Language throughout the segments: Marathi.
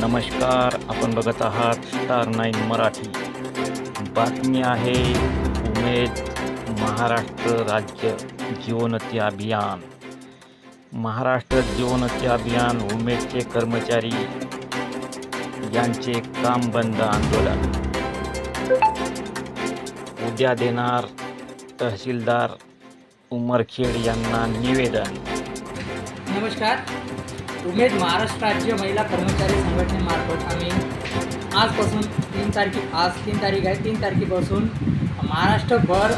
नमस्कार आपण बघत आहात स्टार नाईन मराठी. बातमी आहे उमेद महाराष्ट्र राज्य जीवनती अभियान. महाराष्ट्र जीवनती अभियान उमेदचे कर्मचारी यांचे काम बंद आंदोलन. उद्या देणार तहसीलदार उमरखेड यांना निवेदन. नमस्कार. उमेद महाराष्ट्र राज्य महिला कर्मचारी संघटनेमार्फत आम्ही आजपासून तीन तारखे आज तीन तारीख आहे तीन तारखेपासून महाराष्ट्रभर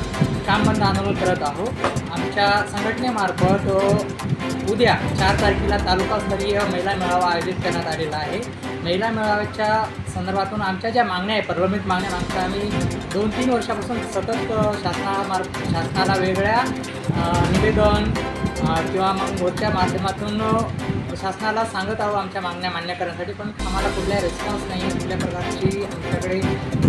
काम बंद आंदोलन करत आहोत. आमच्या संघटनेमार्फत उद्या चार तारखेला तालुकास्तरीय महिला मेळावा आयोजित करण्यात आलेला आहे. महिला मेळाव्याच्या संदर्भातून आमच्या ज्या मागण्या आहे प्रलंबित मागण्या मागच्या आम्ही दोन तीन वर्षापासून सतत शासनामार्फ शासनाला वेगळ्या निवेदन किंवा मग वरच्या माध्यमातून शासनाला सांगत आहोत आमच्या मागण्या मान्य करण्यासाठी पण आम्हाला कुठलाही रिस्पॉन्स नाही आहे. कुठल्या प्रकारची आमच्याकडे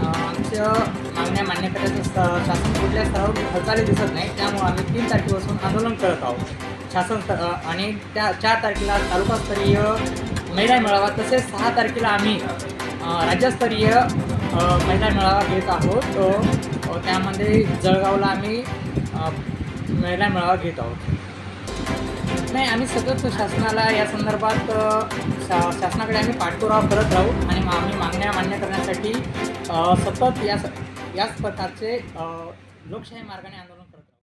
आमच्या मागण्या मान्य करण्याचं शासन कुठल्या स्तरावर हालचाली दिसत नाही. त्यामुळे आम्ही तीन तारखेपासून आंदोलन करत आहोत. शासन आणि त्या चार तारखेला तालुकास्तरीय महिला मेळावा तसेच सहा तारखेला आम्ही राज्यस्तरीय महिला मेळावा घेत आहोत. त्यामध्ये जळगावला आम्ही महिला मेळावा घेत आहोत. नाही आम्ही सतत शासनाला या संदर्भात शा शासनाकडे आम्ही पाठपुरावा करत राहू आणि आम्ही मागण्या मान्य करण्यासाठी सतत या याच प्रकारचे लोकशाही मार्गाने आंदोलन